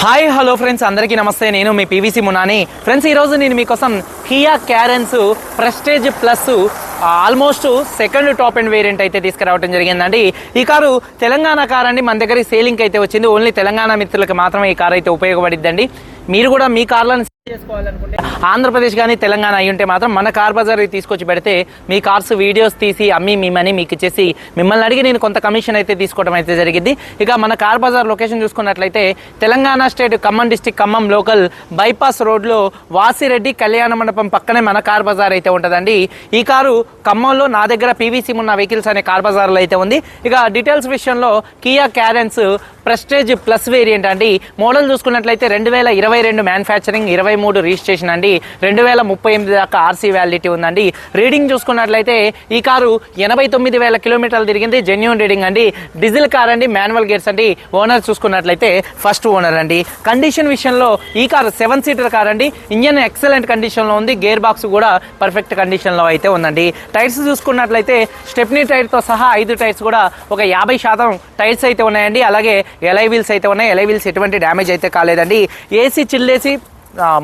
Hi hello friends అందరికీ నమస్తే. నేను మీ పీవీసీ మునాని. ఫ్రెండ్స్ ఈరోజు నేను మీకోసం Kia Carens prestige plus almost second top and variant అయితే తీసుకురావడం జరిగిందండి. ఈ కారు తెలంగాణ కార్ అండి. మన దగ్గర సేలింగ్ అయితే వచ్చింది. ఓన్లీ తెలంగాణ మిత్రులకు మాత్రమే ఈ కార్ అయితే ఉపయోగపడిద్దండి. మీరు కూడా మీ కార్లను ఆంధ్రప్రదేశ్ కానీ తెలంగాణ అయి ఉంటే మాత్రం మన కార్ బజార్ తీసుకొచ్చి పెడితే మీ కార్స్ వీడియోస్ తీసి అమ్మి మీ మీకు ఇచ్చేసి మిమ్మల్ని అడిగి నేను కొంత కమిషన్ అయితే తీసుకోవడం అయితే జరిగింది. ఇక మన కార్ బజార్ లొకేషన్ చూసుకున్నట్లయితే Telangana state Khammam district Khammam local bypass రోడ్లో వాసిరెడ్డి కళ్యాణ మండపం పక్కనే మన కార్ బజార్ అయితే ఉంటుందండి. ఈ కారు ఖమ్మంలో నా దగ్గర పీవీసీ ఉన్న వెహికల్స్ అనే కార్ బజార్లో అయితే ఉంది. ఇక డీటెయిల్స్ విషయంలో Kia Carens prestige plus variant అండి. మోడల్ చూసుకున్నట్లయితే రెండు వేల ఇరవై రెండు మ్యానుఫ్యాక్చరింగ్ ఇరవై మూడు రిజిస్ట్రేషన్ అండి. రెండు వేల ముప్పై ఎనిమిది దాకా ఆర్సీ వ్యాలిడిటీ ఉందండి. రీడింగ్ చూసుకున్నట్లయితే ఈ కారు ఎనభై తొమ్మిది వేల కిలోమీటర్లు తిరిగింది. జెన్యున్ రీడింగ్ అండి. డీజిల్ కార్ అండి మాన్యువల్ గేర్స్ అండి. ఓనర్ చూసుకున్నట్లయితే ఫస్ట్ ఓనర్ అండి. కండిషన్ విషయంలో ఈ కారు సెవెన్ సీటర్ కార్ అండి. ఇంజన్ ఎక్సలెంట్ కండిషన్లో ఉంది. గేర్ బాక్స్ కూడా పర్ఫెక్ట్ కండిషన్లో అయితే ఉందండి. టైర్స్ చూసుకున్నట్లయితే స్టెప్నీ టైర్తో సహా ఐదు టైర్స్ కూడా ఒక యాభై శాతం టైర్స్ అయితే ఉన్నాయండి. అలాగే ఎలై వీల్స్ అయితే ఉన్నాయి. ఎలై వీల్స్ ఎటువంటి డ్యామేజ్ అయితే కాలేదండి. ఏసీ చిల్లేసి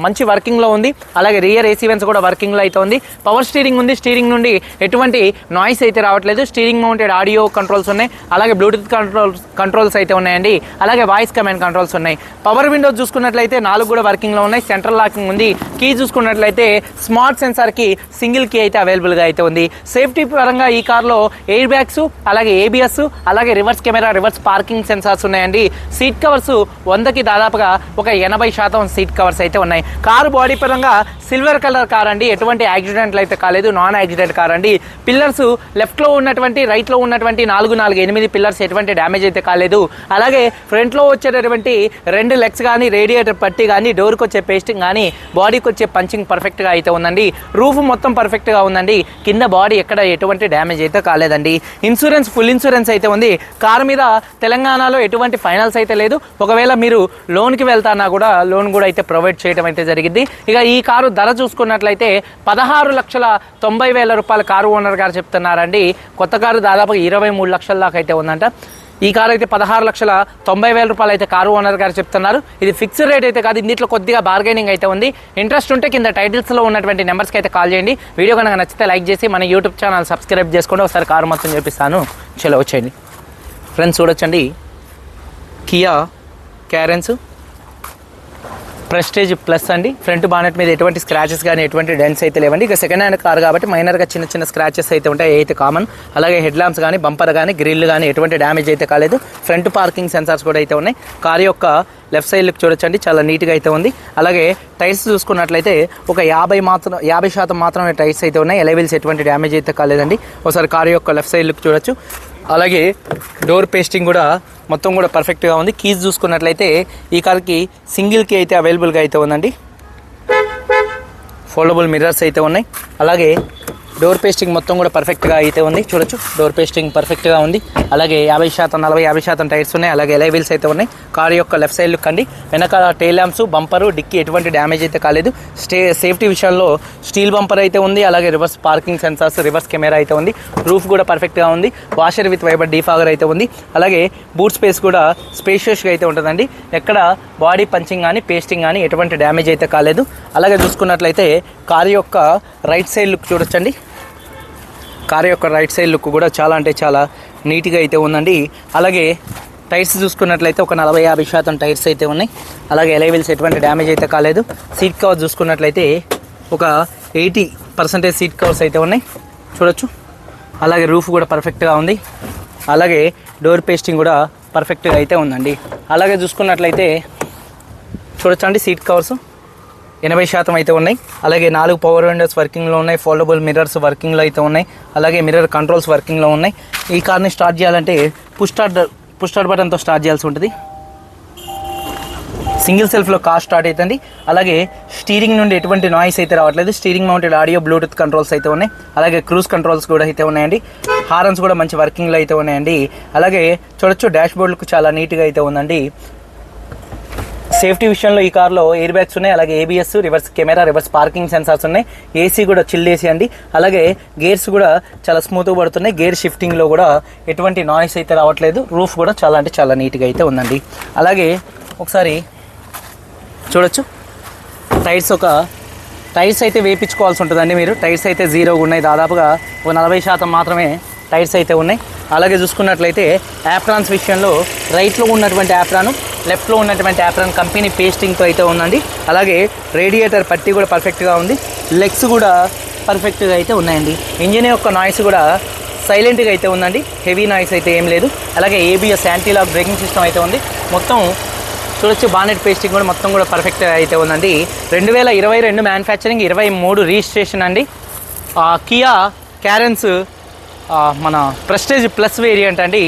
మంచి వర్కింగ్లో ఉంది. అలాగే రియర్ ఏసీ వెన్స్ కూడా వర్కింగ్లో అయితే ఉంది. పవర్ స్టీరింగ్ ఉంది. స్టీరింగ్ నుండి ఎటువంటి నాయిస్ అయితే రావట్లేదు. స్టీరింగ్ మౌంటెడ్ ఆడియో కంట్రోల్స్ ఉన్నాయి. అలాగే బ్లూటూత్ కంట్రోల్స్ కంట్రోల్స్ అయితే ఉన్నాయండి. అలాగే వాయిస్ కమాండ్ కంట్రోల్స్ ఉన్నాయి. పవర్ విండోస్ చూసుకున్నట్లయితే నాలుగు కూడా వర్కింగ్లో ఉన్నాయి. సెంట్రల్ లాకింగ్ ఉంది. కీ చూసుకున్నట్లయితే స్మార్ట్ సెన్సార్కి సింగిల్ కీ అయితే అవైలబుల్గా అయితే ఉంది. సేఫ్టీ పరంగా ఈ కార్లో ఎయిర్ బ్యాగ్స్ అలాగే ఏబిఎస్ అలాగే reverse camera reverse parking sensors ఉన్నాయండి. సీట్ కవర్స్ వందకి దాదాపుగా ఒక ఎనభై శాతం సీట్ కవర్స్ అయితే ఉన్నాయి. కారు బాడీ పరంగా సిల్వర్ కలర్ కార్ అండి. ఎటువంటి యాక్సిడెంట్లు అయితే కాలేదు. నాన్ యాక్సిడెంట్ కార్ అండి. పిల్లర్స్ లెఫ్ట్లో ఉన్నటువంటి రైట్లో ఉన్నటువంటి నాలుగు నాలుగు ఎనిమిది పిల్లర్స్ ఎటువంటి డ్యామేజ్ అయితే కాలేదు. అలాగే ఫ్రంట్లో వచ్చేటటువంటి రెండు లెగ్స్ కానీ రేడియేటర్ పట్టి కానీ డోర్కి వచ్చే పేస్టింగ్ కానీ బాడీకి వచ్చే పంచింగ్ పర్ఫెక్ట్గా అయితే ఉందండి. రూఫ్ మొత్తం పర్ఫెక్ట్గా ఉందండి. కింద బాడీ ఎక్కడ ఎటువంటి డ్యామేజ్ అయితే కాలేదండి. ఇన్సూరెన్స్ ఫుల్ ఇన్సూరెన్స్ అయితే ఉంది. కారు మీద తెలంగాణలో ఎటువంటి ఫైనల్స్ అయితే లేదు. ఒకవేళ మీరు లోన్కి వెళ్తానా కూడా లోన్ కూడా అయితే ప్రొవైడ్ చేయడం అయితే జరిగింది. ఇక ఈ కారు ధర చూసుకున్నట్లయితే పదహారు లక్షల తొంభై వేల రూపాయల కారు ఓనర్ గారు చెప్తున్నారండి. కొత్త కారు దాదాపు ఇరవై మూడు లక్షల దాకా అయితే ఉందంట. ఈ కారు అయితే పదహారు లక్షల తొంభై వేల రూపాయలు అయితే కారు ఓనర్ గారు చెప్తున్నారు. ఇది ఫిక్స్డ్ రేట్ అయితే కాదు ఇందులో కొద్దిగా బార్గెనింగ్ అయితే ఉంది. ఇంట్రెస్ట్ ఉంటే కింద టైటిల్స్లో ఉన్నటువంటి నెంబర్స్కి అయితే కాల్ చేయండి. వీడియో కనుక నచ్చితే లైక్ చేసి మన యూట్యూబ్ ఛానల్ సబ్స్క్రైబ్ చేసుకోండి. ఒకసారి కారు మొత్తం చూపిస్తాను. చలో వచ్చేయండి. ఫ్రెండ్స్ చూడొచ్చండి. Kia Carens. ప్రెస్టేజ్ ప్లస్ అండి. ఫ్రంట్ బానెట్ మీద ఎటువంటి స్క్రాచెస్ కానీ ఎటువంటి డెన్స్ అయితే లేవండి. ఇక సెకండ్ హ్యాండ్ కార్ కాబట్టి మైనర్గా చిన్న చిన్న స్క్రాచెస్ అయితే ఉంటాయి. అయితే కామన్ అలాగే హెడ్ ల్యాంప్స్ కానీ బంపర్ కానీ గ్రిల్ కానీ ఎటువంటి డ్యామేజ్ అయితే కాలేదు. ఫ్రంట్ పార్కింగ్ సెన్సార్స్ కూడా అయితే ఉన్నాయి. కార్ యొక్క లెఫ్ట్ సైడ్ లుక్ చూడొచ్చండి. చాలా నీట్గా అయితే ఉంది. అలాగే టైర్స్ చూసుకున్నట్లయితే ఒక యాభై మాత్రం యాభై శాతం మాత్రమే టైర్స్ అయితే ఉన్నాయి. ఎలవెల్స్ ఎటువంటి డ్యామేజ్ అయితే కాలేదండి. ఒకసారి కార్ యొక్క లెఫ్ట్ సైడ్ లుక్ చూడొచ్చు. అలాగే డోర్ పేస్టింగ్ కూడా మొత్తం కూడా పర్ఫెక్ట్గా ఉంది. కీస్ చూసుకున్నట్లయితే ఈ కార్కి సింగిల్ కీ అయితే అవైలబుల్గా అయితే ఉందండి. ఫోల్డబుల్ మిర్రర్స్ అయితే ఉన్నాయి. అలాగే డోర్ పేస్టింగ్ మొత్తం కూడా పర్ఫెక్ట్గా అయితే ఉంది. చూడొచ్చు. డోర్ పేస్టింగ్ పర్ఫెక్ట్గా ఉంది. అలాగే యాభై శాతం నలభై యాభై శాతం టైర్స్ ఉన్నాయి. అలాగే ఎలై వీల్స్ అయితే ఉన్నాయి. కార్ యొక్క లెఫ్ట్ సైడ్ లుక్ అండి. వెనకాల టైల్ ల్యాంప్స్ బంపరు డిక్కీ ఎటువంటి డ్యామేజ్ అయితే కాలేదు. స్టే సేఫ్టీ విషయంలో స్టీల్ బంపర్ అయితే ఉంది. అలాగే reverse parking sensors reverse camera అయితే ఉంది. రూఫ్ కూడా పర్ఫెక్ట్గా ఉంది. వాషర్ విత్ వైబర్ డీఫాగర్ అయితే ఉంది. అలాగే బూట్ స్పేస్ కూడా స్పేషియస్గా అయితే ఉంటుందండి. ఎక్కడ బాడీ పంచింగ్ కానీ పేస్టింగ్ కానీ ఎటువంటి డ్యామేజ్ అయితే కాలేదు. అలాగే చూసుకున్నట్లయితే కార్ యొక్క రైట్ సైడ్ లుక్ చూడొచ్చండి. కార్ యొక్క రైట్ సైడ్ లుక్ కూడా చాలా అంటే చాలా నీట్గా అయితే ఉందండి. అలాగే టైర్స్ చూసుకున్నట్లయితే ఒక నలభై యాభై శాతం టైర్స్ అయితే ఉన్నాయి. అలాగే ఎలైవిల్స్ ఎటువంటి డ్యామేజ్ అయితే కాలేదు. సీట్ కవర్ చూసుకున్నట్లయితే ఒక ఎయిటీ పర్సెంటేజ్ సీట్ కవర్స్ అయితే ఉన్నాయి. చూడొచ్చు. అలాగే రూఫ్ కూడా పర్ఫెక్ట్గా ఉంది. అలాగే డోర్ పేస్టింగ్ కూడా పర్ఫెక్ట్గా అయితే ఉందండి. అలాగే చూసుకున్నట్లయితే చూడొచ్చండి సీట్ కవర్స్. ఎనభై శాతం అయితే ఉన్నాయి. అలాగే నాలుగు పవర్ విండోస్ వర్కింగ్లో ఉన్నాయి. ఫోల్డబుల్ మిర్రర్స్ వర్కింగ్లో అయితే ఉన్నాయి. అలాగే మిర్రర్ కంట్రోల్స్ వర్కింగ్లో ఉన్నాయి. ఈ కార్ని స్టార్ట్ చేయాలంటే పుష్ స్టార్ట్ పుష్ స్టార్ట్ బటన్తో స్టార్ట్ చేయాల్సి ఉంటుంది. సింగిల్ సెల్ఫ్లో కార్ స్టార్ట్ అవుతుంది అలాగే స్టీరింగ్ నుండి ఎటువంటి నాయిస్ అయితే రావట్లేదు. Steering mounted audio Bluetooth controls అయితే ఉన్నాయి. అలాగే క్రూజ్ కంట్రోల్స్ కూడా అయితే ఉన్నాయండి. హారన్స్ కూడా మంచి వర్కింగ్లో అయితే ఉన్నాయండి. అలాగే చూడొచ్చు డాష్ బోర్డులకు చాలా నీట్గా అయితే ఉందండి. సేఫ్టీ విషయంలో ఈ కార్లో ఎయిర్ బ్యాగ్స్ ఉన్నాయి. అలాగే ABS reverse camera reverse parking sensors ఉన్నాయి. ఏసీ కూడా చిల్ ఏసీ అండి. అలాగే గేర్స్ కూడా చాలా స్మూత్గా పడుతున్నాయి. గేర్ షిఫ్టింగ్లో కూడా ఎటువంటి నాయిస్ అయితే రావట్లేదు. రూఫ్ కూడా చాలా అంటే చాలా నీట్గా అయితే ఉందండి. అలాగే ఒకసారి చూడొచ్చు. టైర్స్ ఒక టైర్స్ అయితే వేయించుకోవాల్సి ఉంటుందండి మీరు. టైర్స్ అయితే జీరోగా ఉన్నాయి. దాదాపుగా ఒక నలభై శాతం మాత్రమే టైర్స్ అయితే ఉన్నాయి. అలాగే చూసుకున్నట్లయితే యాప్రాన్స్ విషయంలో రైట్లో ఉన్నటువంటి యాప్రాను లెఫ్ట్లో ఉన్నటువంటి యాప్రాన్ కంపెనీ పేస్టింగ్తో అయితే ఉందండి. అలాగే రేడియేటర్ పట్టి కూడా పర్ఫెక్ట్గా ఉంది. లెగ్స్ కూడా పర్ఫెక్ట్గా అయితే ఉన్నాయండి. ఇంజిన్ యొక్క నాయిస్ కూడా సైలెంట్గా అయితే ఉందండి. హెవీ నాయిస్ అయితే ఏం లేదు. అలాగే ఏబిఎస్ యాంటీలాక్ బ్రేకింగ్ సిస్టమ్ అయితే ఉంది. మొత్తం చూడొచ్చు బానెట్ పేస్టింగ్ కూడా మొత్తం కూడా పర్ఫెక్ట్ అయితే ఉందండి. రెండు వేల ఇరవై రెండు మ్యానుఫ్యాక్చరింగ్ ఇరవై మూడు రిజిస్ట్రేషన్ అండి. కియా క్యారెన్స్ మన ప్రెస్టేజ్ ప్లస్ వేరియంట్ అండి.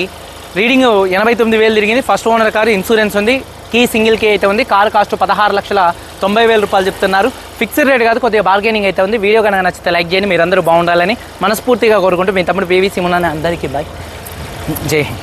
రీడింగ్ ఎనభై తొమ్మిది వేలు తిరిగింది. ఫస్ట్ ఓనర్ కారు ఇన్సూరెన్స్ ఉంది. కీ సింగిల్ కీ అయితే ఉంది. కార్ కాస్ట్ పదహారు లక్షల తొంభై వేల రూపాయలు చెప్తున్నారు. ఫిక్స్డ్ రేట్ కాదు కొద్దిగా బార్గెనింగ్ అయితే ఉంది. వీడియో కనుక నచ్చితే లైక్ చేయండి. మీరందరూ బాగుండాలని మనస్ఫూర్తిగా కోరుకుంటూ మీ తమ్ముడు పీవీసీ ఉన్నాను అందరికీ బాయ్ జై హింద్.